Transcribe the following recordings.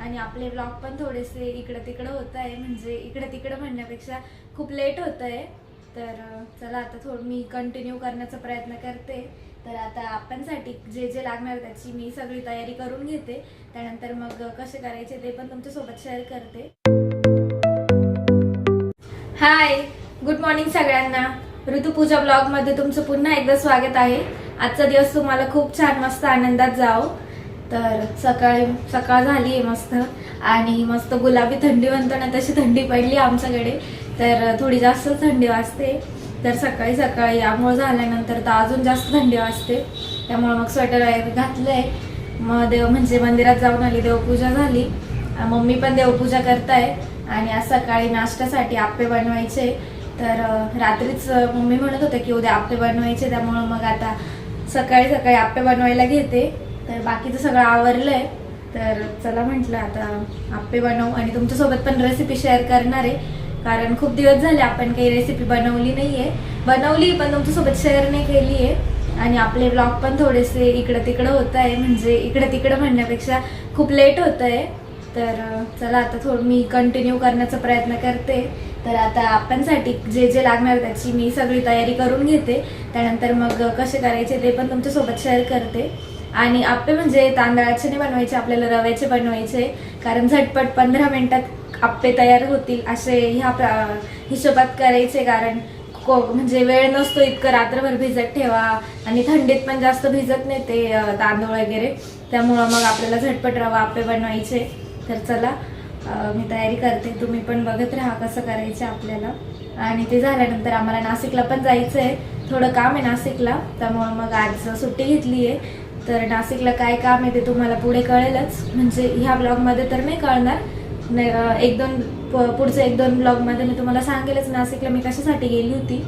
आणि आपले ब्लॉग पण थोडेसे इकडं तिकडं होत आहे. म्हणजे इकडं तिकडं म्हणण्यापेक्षा खूप लेट होत आहे. तर चला आता थोडं मी कंटिन्यू करण्याचा प्रयत्न करते. तर आता आपणसाठी जे जे लागणार त्याची मी सगळी तयारी करून घेते. त्यानंतर मग कसे करायचे ते पण तुमच्यासोबत शेअर करते. हाय गुड मॉर्निंग सगळ्यांना. ऋतुपूजा ब्लॉगमध्ये तुमचं पुन्हा एकदा स्वागत आहे. आजचा दिवस तुम्हाला खूप छान मस्त आनंदात जाओ. तर सकाळी सकाळ झाली आहे मस्त. आणि मस्त गुलाबी थंडी म्हणतो ना तशी थंडी पडली आमच्याकडे. तर थोडी जास्त थंडी वाजते. तर सकाळी सकाळी आंघोळ झाल्यानंतर तर अजून जास्त थंडी वाजते. त्यामुळे मग स्वेटर वगैरे आहे मग देव म्हणजे मंदिरात जाऊन आली देवपूजा झाली. मम्मी पण देवपूजा करताय. आणि आज सकाळी नाश्त्यासाठी आप्पे बनवायचे. तर रात्रीच मम्मी म्हणत होते की उद्या आप्पे बनवायचे. त्यामुळं मग आता सकाळी सकाळी आप्पे बनवायला घेते. तर बाकीचं सगळं आवरलंय. तर चला म्हटलं आता आप्पे बनवू आणि तुमच्यासोबत पण रेसिपी शेअर करणार आहे. कारण खूप दिवस झाले आपण काही रेसिपी बनवली नाहीये. बनवली पण तुमच्यासोबत शेअर नाही केली आहे. आणि आपले ब्लॉग पण थोडेसे इकडं तिकडं होत आहे. म्हणजे इकडं तिकडं म्हणण्यापेक्षा खूप लेट होत आहे. तर चला आता थोडं मी कंटिन्यू करण्याचा प्रयत्न करते. तर आता आपणसाठी जे जे लागणार त्याची मी सगळी तयारी करून घेते. त्यानंतर मग कसे करायचे ते पण तुमच्यासोबत शेअर करते. आणि आप्पे म्हणजे तांदळाचे नाही बनवायचे आपल्याला रव्याचे बनवायचे. कारण झटपट पंधरा मिनिटात आप्पे तयार होतील असे ह्या प्र- हिशोबात करायचे. कारण को म्हणजे वेळ नसतो इतकं रात्रभर भिजत ठेवा. आणि थंडीत पण जास्त भिजत नाही ते तांदूळ वगैरे. त्यामुळं मग आपल्याला झटपट रवा आप्पे बनवायचे. तर चला मी तयारी करते. तुम्ही पण बघत राहा कसं करायचं आपल्याला. आणि ते झाल्यानंतर आम्हाला नाशिकला पण जायचं आहे थोडं काम आहे नाशिकला. त्यामुळं मग आज सुट्टी घेतली आहे तर नाशिकला काय काम आहे ते तुम्हाला पुढे कळेलच. म्हणजे ह्या ब्लॉगमध्ये तर नाही कळणार. नाही, एक दोन प- एक दोन ब्लॉगमध्ये मी तुम्हाला सांगेलच नाशिकला मी कशासाठी गेली होती.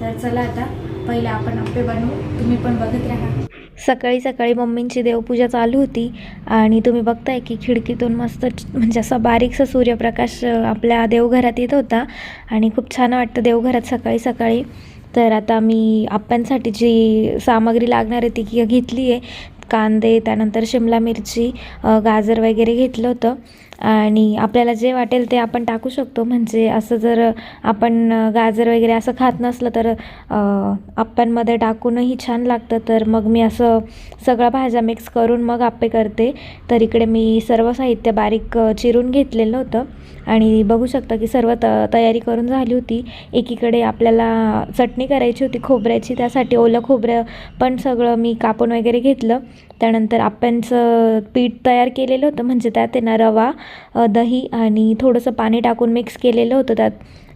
तर चला आता पहिले आपण आप्पे बनवू. तुम्ही पण बघत राहा. सकाळी सकाळी मम्मींची देवपूजा चालू होती आणि तुम्ही बघताय की खिडकीतून मस्त म्हणजे असा बारीकसा सूर्यप्रकाश आपल्या देवघरात येत होता. आणि खूप छान वाटतं देवघरात सकाळी सकाळी. तर आता मी आप्यांसाठी जी सामग्री लागणार आहे ती घेतली आहे. कांदे त्यानंतर शिमला मिरची गाजर वगैरे घेतलं होतं. आणि आपल्याला जे वाटेल ते आपण टाकू शकतो. म्हणजे असं जर आपण गाजर वगैरे असं खात नसलं तर अ, टाकूनही छान लागतं. तर मग मी असं सगळ्या भाज्या मिक्स करून मग आप्पे करते. तर इकडे मी सर्व साहित्य बारीक चिरून घेतलेलं होतं. आणि बघू शकता की सर्व त तयारी करून झाली होती. एकीकडे आपल्याला चटणी करायची होती खोबऱ्याची. त्यासाठी ओलं खोबरं पण सगळं मी कापून वगैरे घेतलं. त्यानंतर आप्यांचं पीठ तयार केलेलं होतं म्हणजे त्यात आहे ना रवा दही आणि थोडंसं पाणी टाकून मिक्स केलेलं होतं त्यात.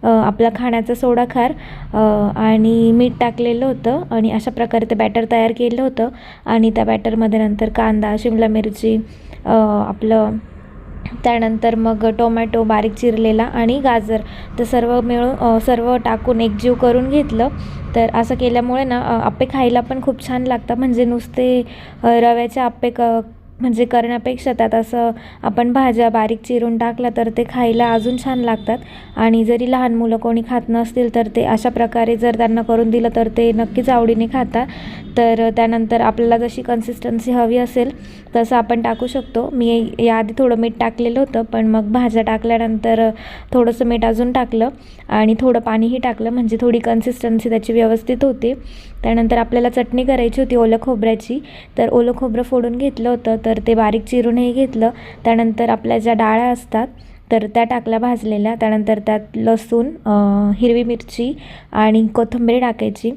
आपला खाण्याचा सोडा खार आणि मीठ टाकलेलं होतं आणि अशा प्रकारे ते बॅटर तयार केलं होतं. आणि त्या बॅटरमध्ये नंतर कांदा शिमला मिरची आपलं त्यानंतर मग टोमॅटो बारीक चिरलेला आणि गाजर तर सर्व मिळून सर्व टाकून एकजीव करून घेतलं. तर असं केल्यामुळे ना आप्पे खायला पण खूप छान लागतात. म्हणजे नुसते रव्याचे आप्पे क म्हणजे करण्यापेक्षा त्यात असं आपण भाज्या बारीक चिरून टाकल्या तर ते खायला अजून छान लागतात. आणि जरी लहान मुलं कोणी खात नसतील तर ते अशा प्रकारे जर त्यांना करून दिलं तर ते नक्कीच आवडीने खातात. तर त्यानंतर आपल्याला जशी कन्सिस्टन्सी हवी असेल तसं आपण टाकू शकतो. मी याआधी थोडं मीठ टाकलेलं होतं पण मग भाज्या टाकल्यानंतर थोडंसं मीठ अजून टाकलं आणि थोडं पाणीही टाकलं म्हणजे थोडी कन्सिस्टन्सी त्याची व्यवस्थित होती. त्यानंतर आपल्याला चटणी करायची होती ओलं खोबऱ्याची. तर ओलं खोबरं फोडून घेतलं होतं. तर ते बारीक चिरूनही घेतलं. त्यानंतर आपल्या ज्या डाळ्या असतात तर त्या टाकल्या भाजलेल्या. त्यानंतर त्यात लसूण हिरवी मिरची आणि कोथिंबीर टाकायची.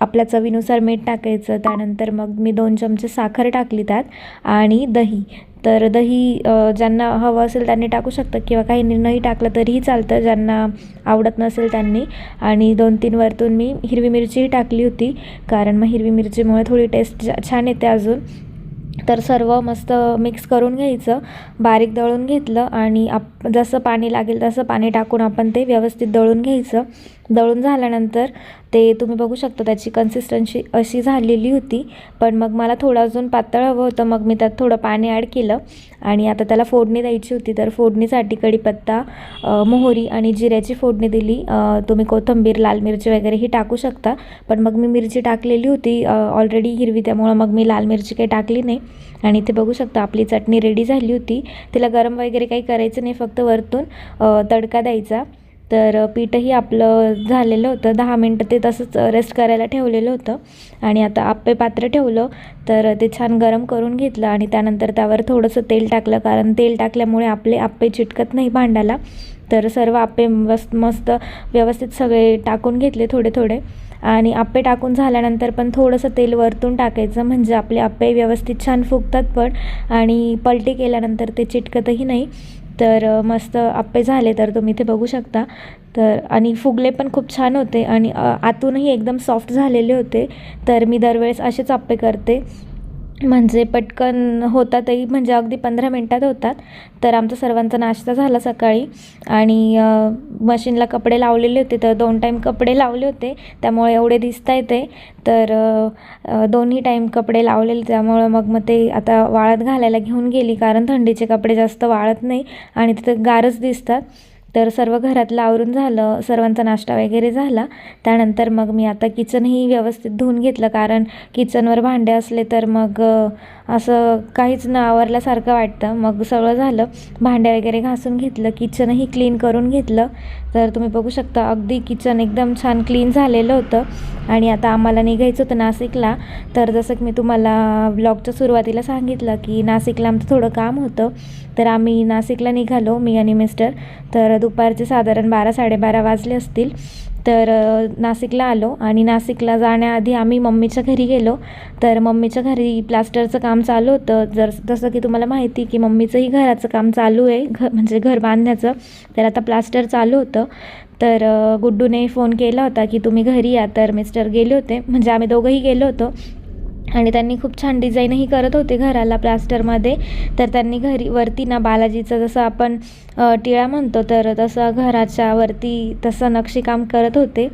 आपल्या चवीनुसार मीठ टाकायचं. त्यानंतर मग मी दोन चमचे साखर टाकली त्यात आणि दही. तर दही ज्यांना हवं असेल त्यांनी टाकू शकतं किंवा काही नाही टाकलं तरीही चालतं. ज्यांना आवडत नसेल त्यांनी. आणि दोन तीन वरतून मी हिरवी मिरचीही टाकली होती. कारण मग हिरवी मिरचीमुळे थोडी टेस्ट छान येते अजून. तर सर्व मस्त मिक्स करून घ्यायचं बारीक दळून घेतलं आणि आप जसं पाणी लागेल तसं पाणी टाकून आपण ते व्यवस्थित दळून घ्यायचं. दळून झाल्यानंतर ते तुम्ही बघू शकता त्याची कन्सिस्टन्सी अशी झालेली होती. पण मग मला थोडं अजून पातळ हवं होतं मग मी त्यात थोडं पाणी ॲड केलं. आणि आता त्याला फोडणी द्यायची होती तर फोडणीसाठी कढीपत्ता मोहरी आणि जिऱ्याची फोडणी दिली. तुम्ही कोथिंबीर लाल मिरची वगैरेही टाकू शकता. पण मग मी मिरची टाकलेली होती ऑलरेडी हिरवी त्यामुळं मग मी लाल मिरची काही टाकली नाही. आणि ते बघू शकता आपली चटणी रेडी झाली होती. तिला गरम वगैरे काही करायचं नाही फक्त वरतून तडका द्यायचा. तर पीठही आपलं झालेलं होतं. दहा मिनटं ते तसंच रेस्ट करायला ठेवलेलं होतं. आणि आता आप्पे पात्र ठेवलं. तर ते छान गरम करून घेतलं आणि त्यानंतर त्यावर थोडंसं तेल टाकलं. कारण तेल टाकल्यामुळे आपले आप्पे चिटकत नाही भांडाला तर सर्व आप्पे मस्त मस्त व्यवस्थित सगळे टाकून घेतले थोडे थोडे. आणि आप्पे टाकून झाल्यानंतर पण थोडंसं तेल वरतून टाकायचं म्हणजे आपले आप्पे व्यवस्थित छान फुगतात पण आणि पलटी केल्यानंतर ते चिटकतही नाही. तर मस्त आप्पे झाले तर तुम्ही इथे बघू शकता. तर आणि फुगले पण खूप छान होते आणि आतूनही एकदम सॉफ्ट झालेले होते. तर मी दरवेळेस असेच आप्पे करते. म्हणजे पटकन होतातही म्हणजे अगदी पंधरा मिनटात होतात. तर आमचा सर्वांचा नाश्ता झाला सकाळी. आणि मशीनला कपडे लावलेले होते. तर दोन टाईम कपडे लावले होते. त्यामुळे एवढे दिसता येते. तर दोन्ही टाईम कपडे लावलेले. त्यामुळं मग मग ते आता वाळत घालायला घेऊन गेली. कारण थंडीचे कपडे जास्त वाळत नाही. आणि तिथं गारच दिसतात. तर सर्व घरातलं आवरून झालं सर्वांचा नाश्ता वगैरे झाला. त्यानंतर मग मी आता किचनही व्यवस्थित धुवून घेतलं कारण किचनवर भांडे असले तर मग असं काहीच न आवरल्यासारखं वाटतं. मग सगळं झालं. भांडे वगैरे घासून घेतलं किचनही क्लीन करून घेतलं. तर तुम्ही बघू शकता अगदी किचन एकदम छान क्लीन झालेलं होतं. आणि आता आम्हाला निघायचं होतं नाशिकला. तर जसं की मी तुम्हाला ब्लॉगच्या सुरुवातीला सांगितलं की नाशिकला आमचं थोडं काम होतं. तर आम्ही नाशिकला निघालो मी आणि मिस्टर. तर दुपारचे साधारण बारा साडेबारा वाजले असतील तर नाशिकला आलो आणि नाशिकला जाण्याआधी आम्ही मम्मीच्या घरी गेलो. तर मम्मीच्या घरी प्लास्टरचं काम चालू होतं. जर जसं की तुम्हाला माहिती की मम्मीचंही घराचं काम चालू आहे घ म्हणजे घर बांधण्याचं तर आता प्लास्टर चालू होतं. तर गुड्डूने फोन केला होता की तुम्ही घरी या. तर मिस्टर गेले होते. म्हणजे आम्ही दोघंही गेलो होतो. आणि त्यांनी खूप छान डिझाईनही करत होते घराला प्लास्टरमध्ये. तर त्यांनी घरी वरती ना बालाजीचं जसं आपण टिळा म्हणतो तर तसं घराच्या वरती तसं नक्षीकाम करत होते.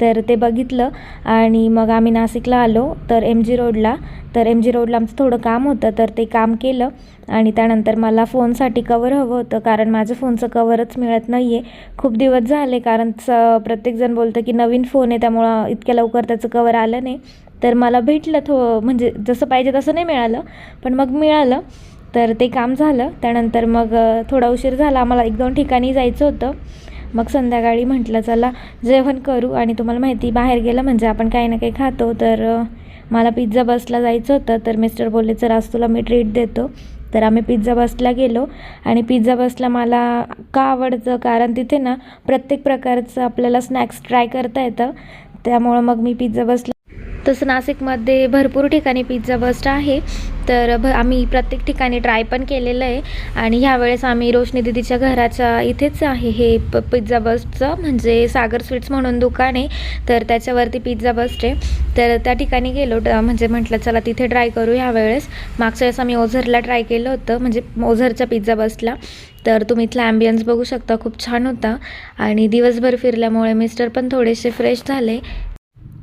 तर ते बघितलं आणि मग आम्ही नाशिकला आलो तर एम जी रोडला. तर एम जी रोडला आमचं थोडं काम होतं तर ते काम केलं. आणि त्यानंतर मला फोनसाठी कवर हवं होतं कारण माझ्या फोनचं कवरच मिळत नाही आहे खूप दिवस झाले कारण स प्रत्येकजण बोलतं की नवीन फोन आहे त्यामुळं इतक्या लवकर त्याचं कवर आलं नाही. तर मला भेटलं थो म्हणजे जसं पाहिजे तसं नाही मिळालं पण मग मिळालं. तर ते काम झालं. त्यानंतर मग थोडा उशीर झाला. आम्हाला एक दोन ठिकाणी जायचं होतं. मग संध्याकाळी म्हटलं चला जेवण करू आणि तुम्हाला माहिती बाहेर गेलं म्हणजे आपण काही ना काही खातो. तर मला पिझ्झा बसला जायचं होतं. तर मिस्टर बोलले तर आज तुला मी ट्रीट देतो. तर आम्ही पिझ्झा बसला गेलो. आणि पिझ्झा बसला मला का आवडतं? कारण तिथे ना प्रत्येक प्रकारचं आपल्याला स्नॅक्स ट्राय करता येतं. त्यामुळं मग मी पिझ्झा बसला तसं नाशिकमध्ये भरपूर ठिकाणी पिझ्झा बस्ट आहे. तर भ आम्ही प्रत्येक ठिकाणी ट्राय पण केलेलं आहे. आणि ह्यावेळेस आम्ही रोशनी दिदीच्या घराच्या इथेच आहे. हे प पिझ्झा बस्टचं म्हणजे सागर स्वीट्स म्हणून दुकान आहे. तर त्याच्यावरती पिझ्झा बस्ट आहे. तर त्या ठिकाणी गेलो म्हणजे म्हटलं चला तिथे ट्राय करू ह्यावेळेस मागच्या वेळेस आम्ही ओझरला ट्राय केलं होतं म्हणजे ओझरच्या पिझ्झा बस्टला तर तुम्ही इथला ॲम्बियन्स बघू शकता खूप छान होता. आणि दिवसभर फिरल्यामुळे मिस्टर पण थोडेसे फ्रेश झाले.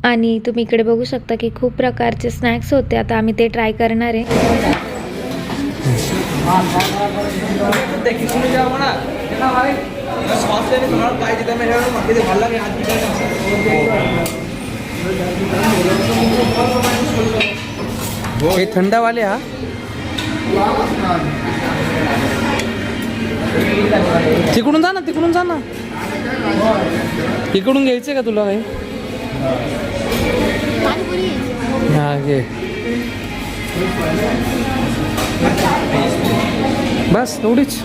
आणि तुम्ही इकडे बघू शकता की खूप प्रकारचे स्नॅक्स होते. आता आम्ही ते ट्राय करणार आहे. थंडवाले हा? तिकडून जा ना तिकडून जा ना. इकडून घ्यायचे का तुला काही? हा बस एवढीच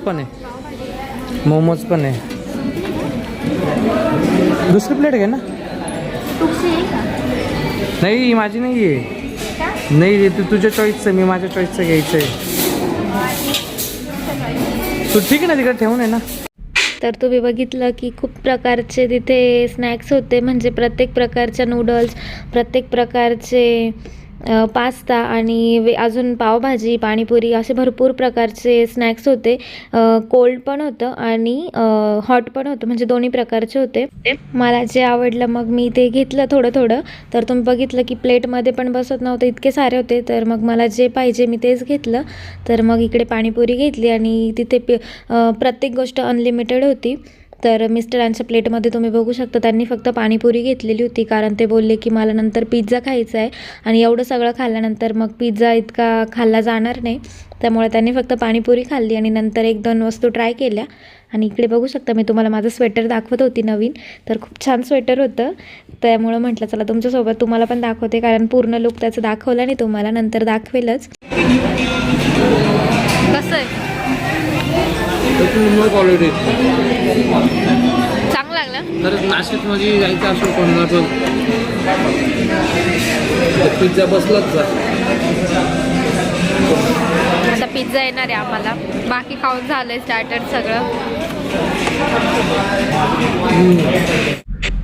पण आहे. मोमोज पण आहे. दुसरी प्लेट घे ना. नाही ही माझी नाही आहे नाही तू तुझ्या चॉईसचं मी माझ्या चॉईसचं घ्यायचं आहे तू ठीक आहे ना तिकडे ठेवून आहे ना. तर तुम्ही बघितलं की खूप प्रकारचे तिथे स्नॅक्स होते म्हणजे प्रत्येक प्रकारच्या नूडल्स प्रत्येक प्रकारचे पास्ता आणि वे अजून पावभाजी पाणीपुरी असे भरपूर प्रकारचे स्नॅक्स होते. कोल्ड पण होतं आणि हॉट पण होतं. म्हणजे दोन्ही प्रकारचे होते. मला जे आवडलं मग मी ते घेतलं थोडं थोडं तर तुम्ही बघितलं की प्लेटमध्ये पण बसत नव्हतं इतके सारे होते. तर मग मला जे पाहिजे मी तेच घेतलं. तर मग इकडे पाणीपुरी घेतली आणि तिथे प्रत्येक गोष्ट अनलिमिटेड होती. तर मिस्टरांच्या प्लेटमध्ये तुम्ही बघू शकता त्यांनी फक्त पाणीपुरी घेतलेली होती कारण ते बोलले की मला नंतर पिझ्झा खायचा आहे आणि एवढं सगळं खाल्ल्यानंतर मग पिझ्झा इतका खाल्ला जाणार नाही. त्यामुळे त्यांनी फक्त पाणीपुरी खाल्ली आणि नंतर एक दोन वस्तू ट्राय केल्या. आणि इकडे बघू शकता मी तुम्हाला माझं स्वेटर दाखवत होती नवीन तर खूप छान स्वेटर होतं. त्यामुळं म्हटलं चला तुमच्यासोबत तुम्हाला पण दाखवते कारण पूर्ण लुक त्याचं दाखवलं नाही तुम्हाला नंतर दाखवेलच. क्वालिटी चांगलं लागलं. तर नाशिकमध्ये जायचं असेल कोणाला पण. पिझ्झा बसलाच जा. आता पिझ्झा येणार आहे आम्हाला. बाकी खाऊन झालंय स्टार्टर सगळं.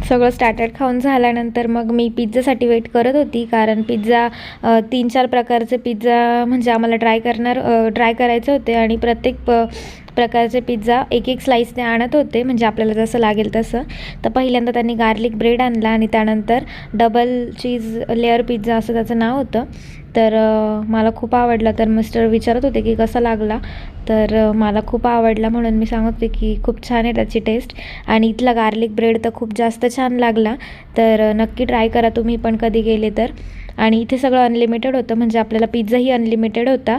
सगळं स्टार्टर खाऊन झाल्यानंतर मग मी पिझ्झासाठी वेट करत होती. कारण पिझ्झा तीन चार प्रकारचे पिझ्झा म्हणजे आम्हाला ट्राय करणार ट्राय करायचे होते. आणि प्रत्येक प प्रकारचे पिझ्झा एक एक स्लाईसने आणत होते म्हणजे आपल्याला जसं लागेल तसं. तर पहिल्यांदा त्यांनी गार्लिक ब्रेड आणला आणि त्यानंतर डबल चीज लेअर पिझ्झा असं त्याचं नाव होतं. तर मला खूप आवडला. तर मिस्टर विचारत होते की कसा लागला? तर मला खूप आवडला म्हणून मी सांगत होते की खूप छान आहे त्याची टेस्ट आणि इथला गार्लिक ब्रेड तर खूप जास्त छान लागला. तर नक्की ट्राय करा. तुम्ही पण कधी गेले तर. आणि इथे सगळं अनलिमिटेड होतं. म्हणजे आपल्याला पिझ्झाही अनलिमिटेड होता.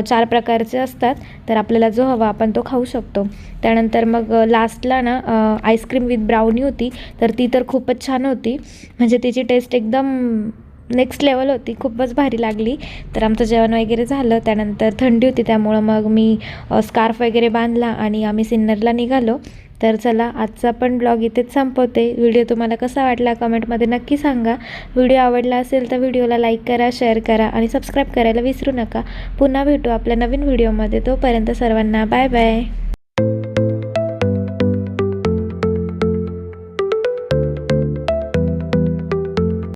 चार प्रकारचे असतात. तर आपल्याला जो हवा आपण तो खाऊ शकतो. त्यानंतर मग लास्टला ना आईस्क्रीम विथ ब्राउनी होती. तर ती तर खूपच छान होती. म्हणजे तिची टेस्ट एकदम नेक्स्ट लेवल होती. खूपच भारी लागली. तर आमचं जेवण वगैरे झालं. त्यानंतर थंडी होती. त्यामुळं मग मी स्कार्फ वगैरे बांधला आणि आम्ही सिन्नरला निघालो. तर चला आजचा पण ब्लॉग इथेच संपवते. व्हिडिओ तुम्हाला कसा वाटला कमेंटमध्ये नक्की सांगा. व्हिडिओ आवडला असेल तर व्हिडिओला लाईक करा शेअर करा आणि सबस्क्राईब करायला विसरू नका. पुन्हा भेटू आपल्या नवीन व्हिडिओमध्ये तोपर्यंत सर्वांना बाय बाय